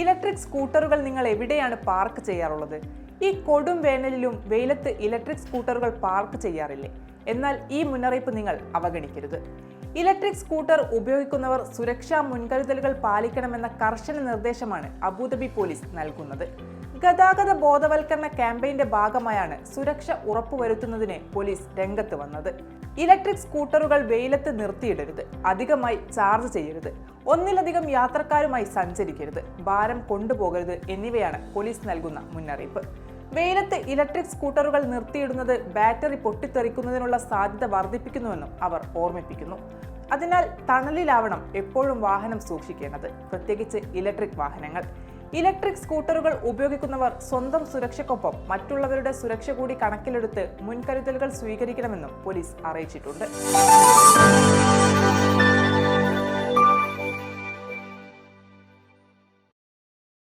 Electric സ്കൂട്ടറുകൾ നിങ്ങൾ എവിടെയാണ് പാർക്ക് ചെയ്യാറുള്ളത്? ഈ കൊടും വേനലിലും വെയിലത്ത് ഇലക്ട്രിക് സ്കൂട്ടറുകൾ പാർക്ക് ചെയ്യാറില്ലേ? എന്നാൽ ഈ മുന്നറിയിപ്പ് നിങ്ങൾ അവഗണിക്കരുത്. ഇലക്ട്രിക് സ്കൂട്ടർ ഉപയോഗിക്കുന്നവർ സുരക്ഷാ മുൻകരുതലുകൾ പാലിക്കണമെന്ന കർശന നിർദ്ദേശമാണ് അബുദാബി പോലീസ് നൽകുന്നത്. ഗതാഗത ബോധവൽക്കരണ ക്യാമ്പയിന്റെ ഭാഗമായാണ് സുരക്ഷ ഉറപ്പുവരുത്തുന്നതിന് പോലീസ് രംഗത്ത് വന്നത്. ഇലക്ട്രിക് സ്കൂട്ടറുകൾ വെയിലത്ത് നിർത്തിയിടരുത്. അധികമായി ചാർജ് ചെയ്യരുത്. ഒന്നിലധികം യാത്രക്കാരുമായി സഞ്ചരിക്കരുത്. ഭാരം കൊണ്ടുപോകരുത് എന്നിവയാണ് പോലീസ് നൽകുന്ന മുന്നറിയിപ്പ്. വെയിലത്ത് ഇലക്ട്രിക് സ്കൂട്ടറുകൾ നിർത്തിയിടുന്നത് ബാറ്ററി പൊട്ടിത്തെറിക്കുന്നതിനുള്ള സാധ്യത വർദ്ധിപ്പിക്കുന്നുവെന്നും അവർ ഓർമ്മിപ്പിക്കുന്നു. അതിനാൽ തണലിലാവണം എപ്പോഴും വാഹനം സൂക്ഷിക്കേണ്ടത്. പ്രത്യേകിച്ച് ഇലക്ട്രിക് വാഹനങ്ങൾ. ഇലക്ട്രിക് സ്കൂട്ടറുകൾ ഉപയോഗിക്കുന്നവർ സ്വന്തം സുരക്ഷയ്ക്കൊപ്പം മറ്റുള്ളവരുടെ സുരക്ഷ കൂടി കണക്കിലെടുത്ത് മുൻകരുതലുകൾ സ്വീകരിക്കണമെന്നും പോലീസ് അറിയിച്ചിട്ടുണ്ട്.